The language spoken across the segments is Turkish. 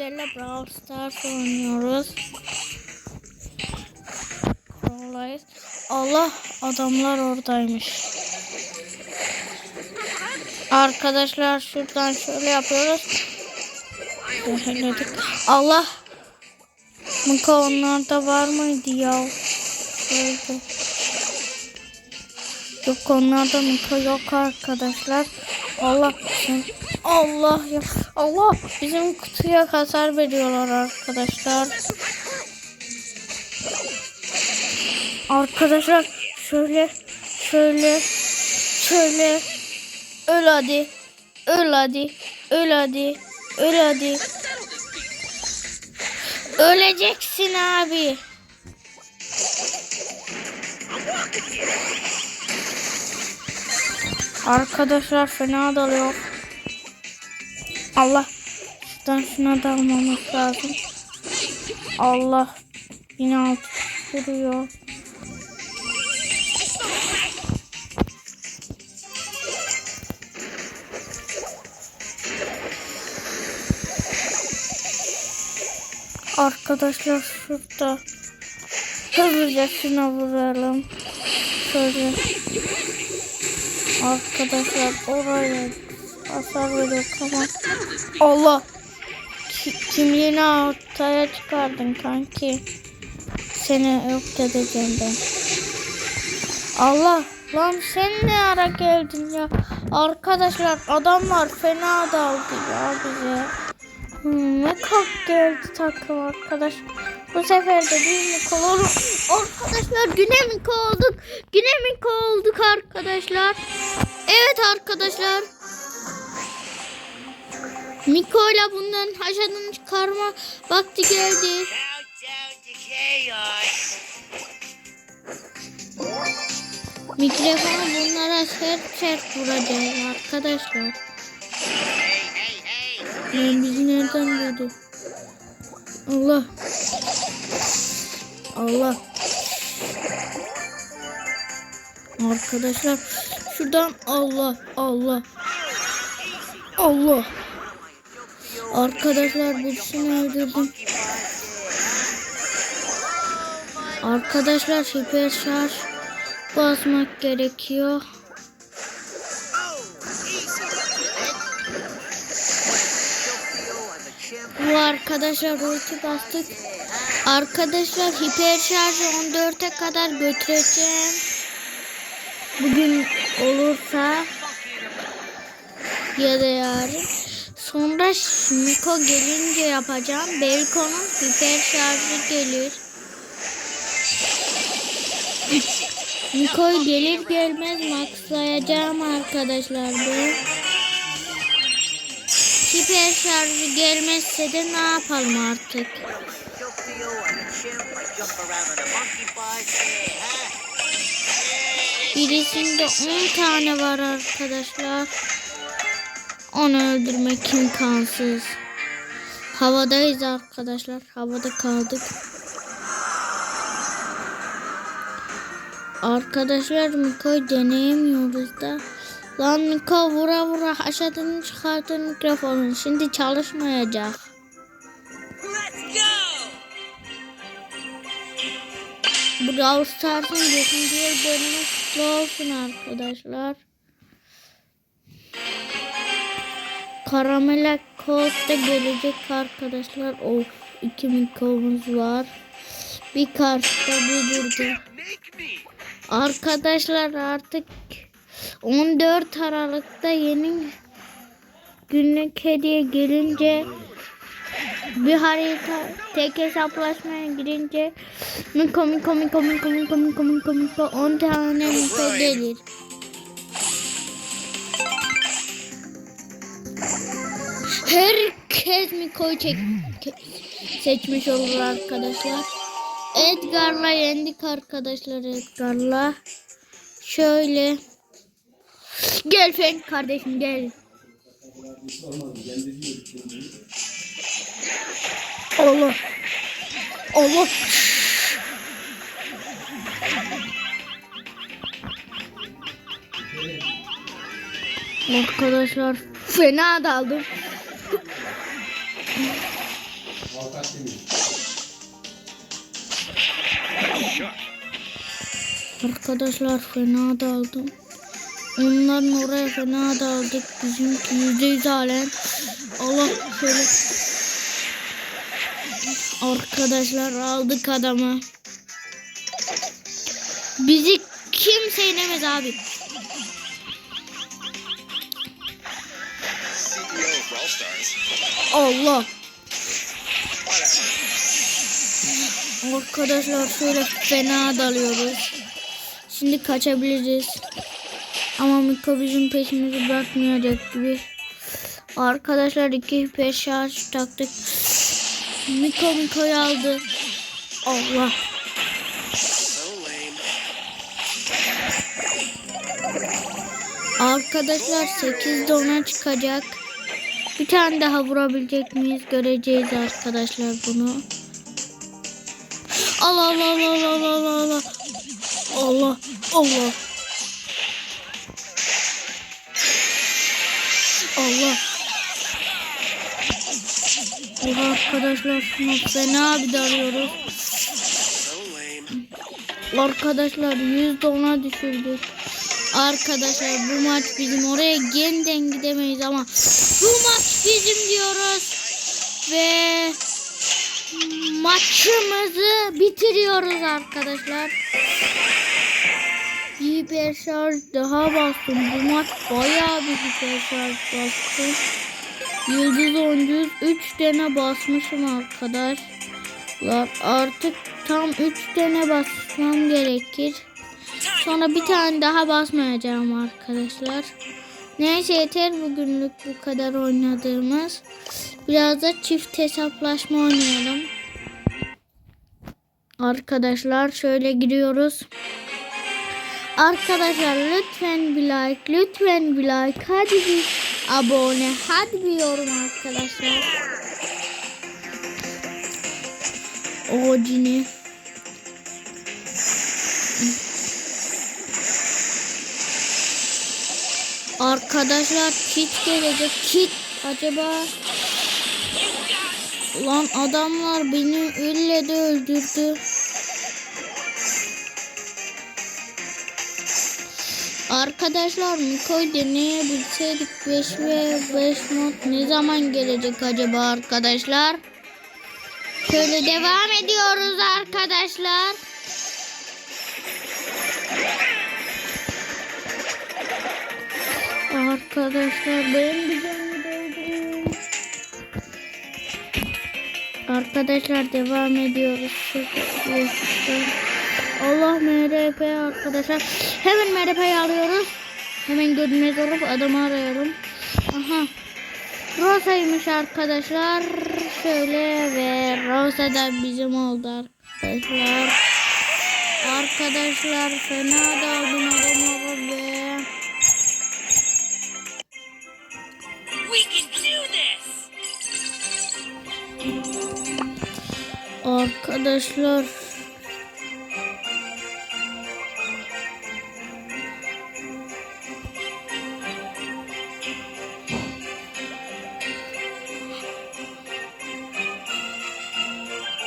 sizlerle Brawl Stars oynuyoruz. Oradayız. Allah adamlar oradaymış. Arkadaşlar şuradan şöyle yapıyoruz. Şöyle Allah Mıka onlarda var mıydı ya? Şöyle. Yok onlarda Mıka yok arkadaşlar. Allah Allah ya Allah bizim kutuya hasar veriyorlar arkadaşlar. Arkadaşlar şöyle şöyle şöyle öl hadi öl hadi öl hadi öl hadi öleceksin abi. Arkadaşlar fena dalıyor. Allah. Şuradan şuna dalmamız lazım. Allah. Yine alt vuruyor. Arkadaşlar şurada. Hızlıca şuna vuralım. Şöyle. Arkadaşlar oraya hasar veriyor tamam. Allah. Ki, kimliğini ortaya çıkardın kanki. Seni yok edeceğim ben. Allah. Lan sen ne ara geldin ya? Arkadaşlar adamlar fena daldı ya bize. Hmm, ne kalk geldi takım arkadaş. Bu sefer de bir Miko olur. Arkadaşlar güne Miko olduk. Güne Miko olduk arkadaşlar. Evet arkadaşlar. Miko ile bundan haşadını çıkarma vakti geldi. Mikrofonu bunlara sert sert vuracağız arkadaşlar. Ben bizi nereden buldu? Allah. Allah. Arkadaşlar şuradan Allah Allah. Allah. Arkadaşlar birisini öldürdüm. Arkadaşlar hiper şarj basmak gerekiyor. Bu arkadaşlar ulti bastık. Arkadaşlar hiper şarjı 14'e kadar götüreceğim. Bugün olursa ya da yarın. Sonra Miko gelince yapacağım. Belki onun hiper şarjı gelir. Miko gelir gelmez maxlayacağım arkadaşlar bu. Hiper şarjı gelmezse de ne yapalım artık? Birisinde 10 tane var arkadaşlar. Onu öldürmek imkansız. Havadayız arkadaşlar. Havada kaldık. Arkadaşlar Miko'yu deneyemiyoruz da. Lan Miko vura vura aşağıdan çıkarttın mikrofonu. Şimdi çalışmayacak. Brawl Stars'ın 5. bölümü kutlu olsun arkadaşlar. Karamela Colt da gelecek arkadaşlar. Of iki mikrofonumuz var. Bir karşıda bir burada. Arkadaşlar artık 14 Aralık'ta yeni günlük hediye gelince bir harita tek hesaplaşmaya girince komik komik komik komik komik komik komik 10 tane mutlu gelir. Herkes Miko'yu çek seçmiş olur arkadaşlar. Edgar'la yendik arkadaşlar Edgar'la. Şöyle. Gel Frank kardeşim gel. Allah. Allah. Arkadaşlar fena daldım. Arkadaşlar fena daldım. Onların oraya fena daldık. Bizimki yüzde yüz halen. Allah şöyle. Arkadaşlar aldık adamı. Bizi kimse yenemez abi. Allah. Arkadaşlar şöyle fena dalıyoruz. Şimdi kaçabiliriz. Ama Miko bizim peşimizi bırakmayacak gibi. Arkadaşlar iki şarj taktık. Miko Miko'yu aldı. Allah. Arkadaşlar 8'de ona çıkacak. Bir tane daha vurabilecek miyiz? Göreceğiz arkadaşlar bunu. Allah Allah Allah Allah Allah Allah. Allah Allah. Allah. Oha arkadaşlar fena bir darıyoruz. Arkadaşlar yüzde ona düşürdük. Arkadaşlar bu maç bizim oraya yeniden gidemeyiz ama bu maç bizim diyoruz ve maçımızı bitiriyoruz arkadaşlar. Hiper şarj daha bastım. Bu maç bayağı bir hiper şarj bastım. Yıldız 10 3 tane basmışım arkadaşlar. Artık tam 3 tane basmam gerekir. Sonra bir tane daha basmayacağım arkadaşlar. Neyse yeter bugünlük bu kadar oynadığımız. Biraz da çift hesaplaşma oynayalım. Arkadaşlar şöyle giriyoruz. Arkadaşlar lütfen bir like, lütfen bir like, hadi bir abone, hadi bir yorum arkadaşlar. O cini. Arkadaşlar kit gelecek. Kit acaba Lan adamlar beni öyle de öldürdü. Arkadaşlar Miko'yu deneyebilseydik 5 ve 5 mod ne zaman gelecek acaba arkadaşlar? Şöyle devam ediyoruz arkadaşlar. Arkadaşlar benim bir. Arkadaşlar devam ediyoruz. Allah MRP arkadaşlar. Hemen MRP'yi alıyoruz. Hemen görünmez olup adamı arıyorum. Aha. Rosa'ymış arkadaşlar. Şöyle ve Rosa da bizim oldu arkadaşlar. Arkadaşlar fena daldım adamı ve We can do this! Arkadaşlar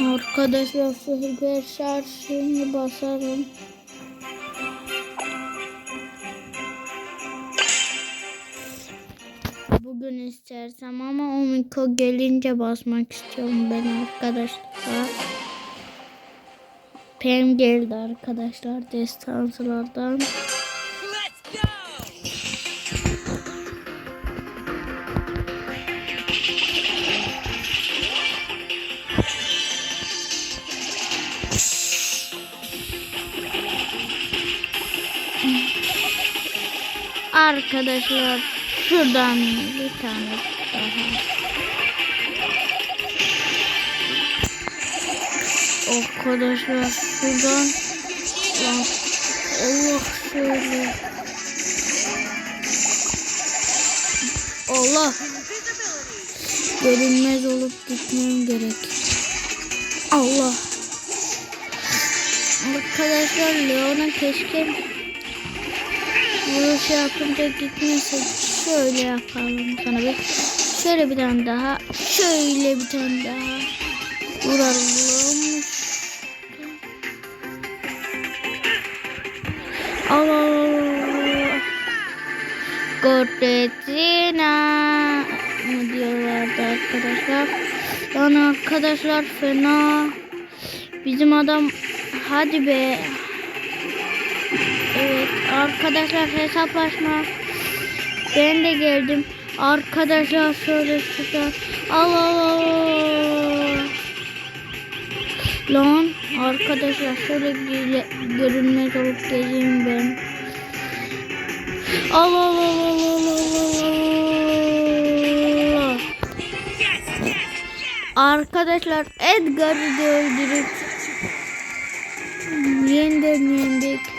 Arkadaşlar hiper şarjını basarım. Bugün istersem ama o Miko gelince basmak istiyorum ben arkadaşlar. Pem geldi arkadaşlar destansılardan. Arkadaşlar şuradan bir tane daha. Arkadaşlar şuradan Lan, Allah şöyle Allah görünmez olup gitmem gerek. Allah Arkadaşlar Leon'a keşke vuruş yapınca gitmesin. Şöyle yapalım sana bir. Şöyle bir tane daha. Şöyle bir tane daha. Vuralım. Al al al. Cortetina mı diyorlardı arkadaşlar. Lan arkadaşlar fena. Bizim adam hadi be. Evet arkadaşlar hesaplaşma. Ben de geldim. Arkadaşlar şöyle şurada. Al al al. Lan arkadaşlar şöyle görünmez olup geleyim ben. Al al al al al al, al. Arkadaşlar Edgar'ı da öldürüp yeniden yendik.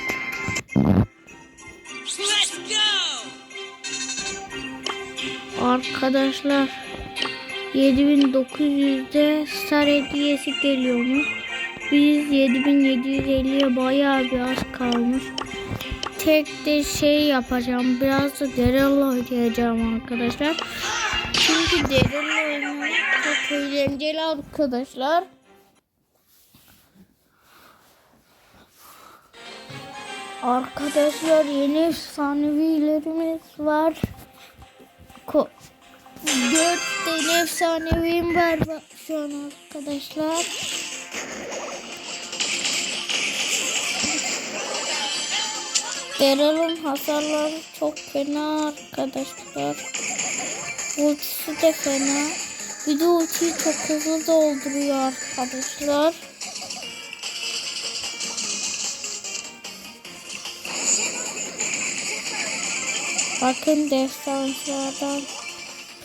Arkadaşlar 7900'de star hediyesi geliyormuş. Biz 7750'ye bayağı bir az kalmış. Tek de şey yapacağım. Biraz da Daryl oynayacağım arkadaşlar. Çünkü Daryl oynamak çok eğlenceli arkadaşlar. Arkadaşlar yeni efsanevilerimiz var. Ko Dört tane efsaneviyim var şu an arkadaşlar. Daryl'ın hasarları çok fena arkadaşlar. Ultisi de fena. Bir de ultiyi çok hızlı dolduruyor arkadaşlar. Bakın destanslardan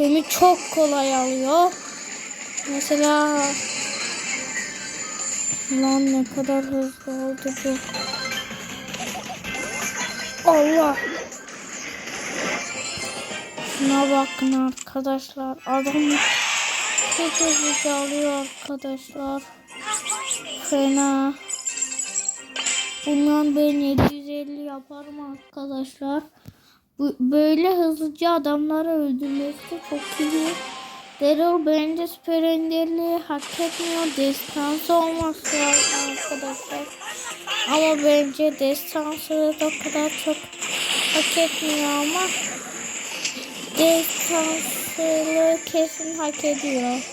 beni çok kolay alıyor. Mesela lan ne kadar hızlı oldu bu. Allah. Şuna bakın arkadaşlar. Adam çok hızlı alıyor arkadaşlar. Fena. Bundan ben 750 yaparım arkadaşlar. Böyle hızlıca adamları öldürmesi çok iyi. Daryl bence süper hak etmiyor. Destansı olması lazım arkadaşlar. Ama bence destansı da o kadar çok hak etmiyor ama destansını kesin hak ediyor.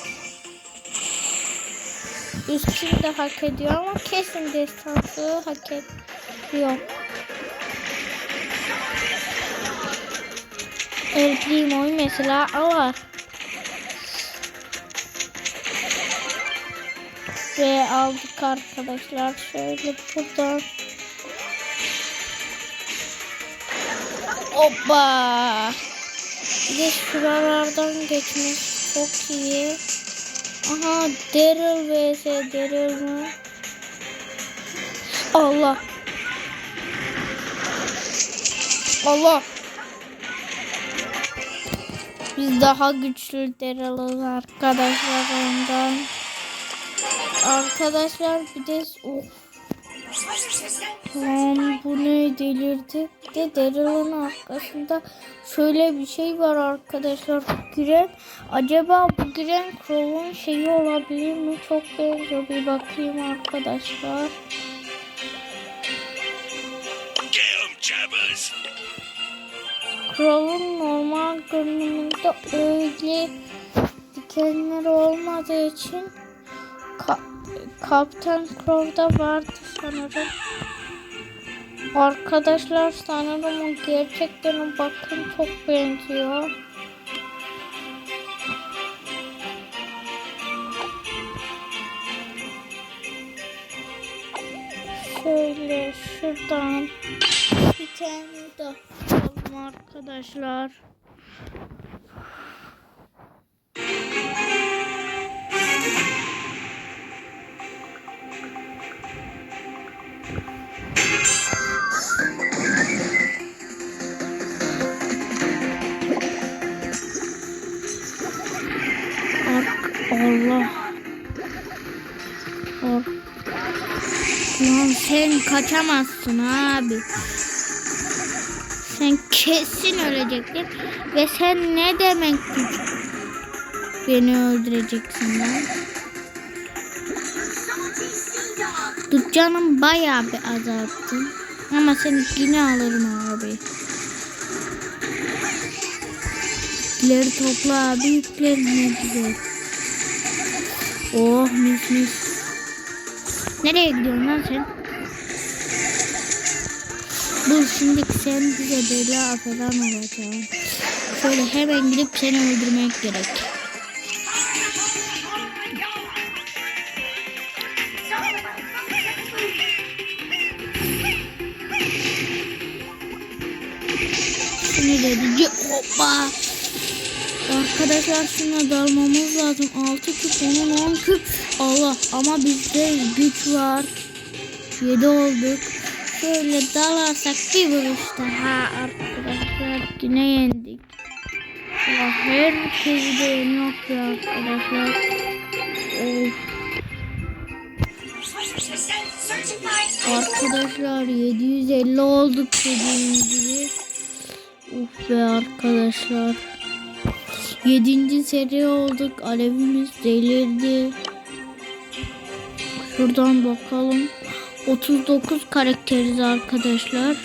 Üstün de hak ediyor ama kesin destansı hak ediyor. El Primo'yu mesela alır. Ve aldık arkadaşlar. Şöyle buradan. Hoppa. Bir de şuralardan geçmek çok iyi. Aha Daryl vs Daryl mı? Allah. Allah. Biz daha güçlü Daryl'ız arkadaşlar ondan. Arkadaşlar bir de of. Lan bu ne delirdi. De Daryl'ın arkasında şöyle bir şey var arkadaşlar. Giren acaba bu giren Crow'un şeyi olabilir mi? Çok benziyor. Bir bakayım arkadaşlar. Crow'un normal görünümünde öyle dikenler olmadığı için Ka- Kaptan Crow'da vardı sanırım. Arkadaşlar sanırım o gerçekten bakın çok benziyor. Şöyle şuradan bir tane daha alalım arkadaşlar. Ark Allah. Ark Lan sen kaçamazsın abi. Sen kesin ölecektin. Ve sen ne demek güç? beni öldüreceksin lan. Dur canım bayağı bir azalttın. Ama seni yine alırım abi. Yükleri topla abi yükleri ne güzel. Oh mis mis. Nereye gidiyorsun lan sen? Dur şimdi sen bize bela falan olacaksın. Şöyle hemen gidip seni öldürmek gerek. Şimdi dedi hoppa. Arkadaşlar şuna dalmamız lazım. 6 küp onun 10 küp. Allah ama bizde güç var. 7 olduk. Şöyle dalarsak bir vuruş daha arkadaşlar yine yendik. Allah herkesi de yeniyor ya arkadaşlar. Of. Arkadaşlar 750 olduk dediğim gibi. Uf be arkadaşlar. 7. seri olduk. Alevimiz delirdi. Şuradan bakalım. 39 karakteriz arkadaşlar.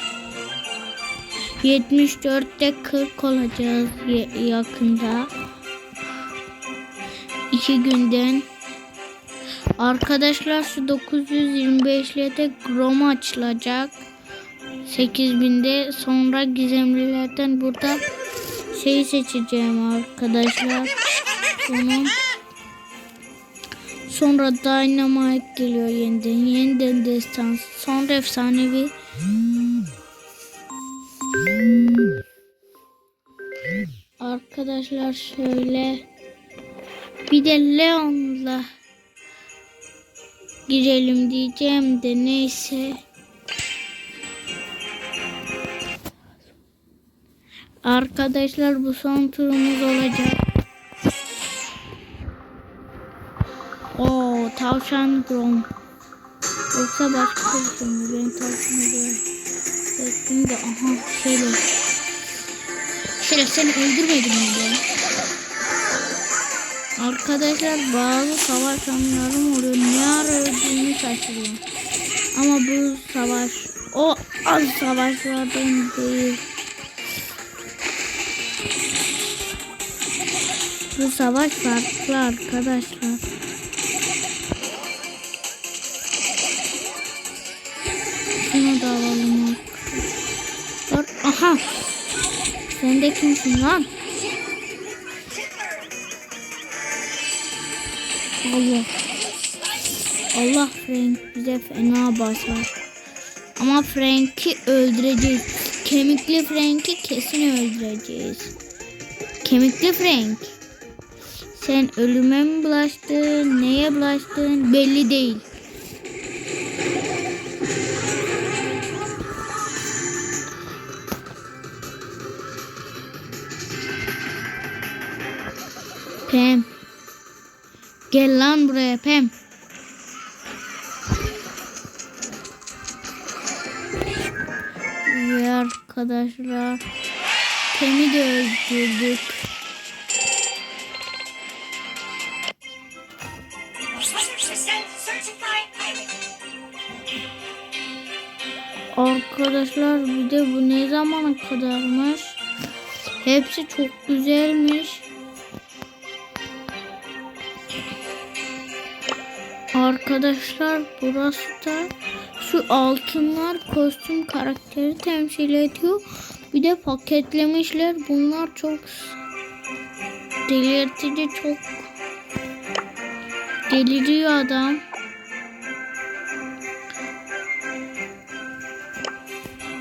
74'te 40 olacağız ya- yakında. 2 günden. Arkadaşlar şu 925'le de Grom açılacak. 8000'de sonra gizemlilerden burada şey seçeceğim arkadaşlar. Bunun Sonra Dynamite geliyor yeniden. Yeniden destans. Sonra efsanevi. Arkadaşlar şöyle bir de Leon'la girelim diyeceğim de neyse. Arkadaşlar bu son turumuz olacak. Tavşan grom. Yoksa başka bir şey mi? Ben tavşanı böyle. de aha şöyle. Şöyle seni öldürmedim mi ben? Arkadaşlar bazı savaş anlarım oluyor. Ne ara öldüğümü şaşırıyorum. Ama bu savaş o az savaşlardan değil. Bu savaş farklı arkadaşlar. Sen de kimsin lan? Allah. Allah Frank bize fena basar. Ama Frank'i öldüreceğiz. Kemikli Frank'i kesin öldüreceğiz. Kemikli Frank. Sen ölüme mi bulaştın? Neye bulaştın? Belli değil. Gel lan buraya Pem. Ve arkadaşlar Pem'i de öldürdük. Arkadaşlar bir de bu ne zamana kadarmış? Hepsi çok güzelmiş. Arkadaşlar burası da şu altınlar kostüm karakteri temsil ediyor. Bir de paketlemişler. Bunlar çok delirtici çok deliriyor adam.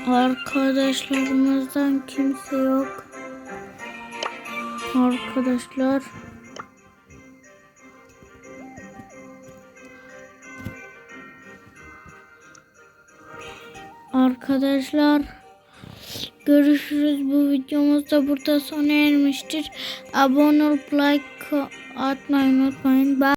Arkadaşlarımızdan kimse yok. Arkadaşlar Arkadaşlar görüşürüz. Bu videomuz da burada sona ermiştir. Abone olup like atmayı unutmayın. Bye.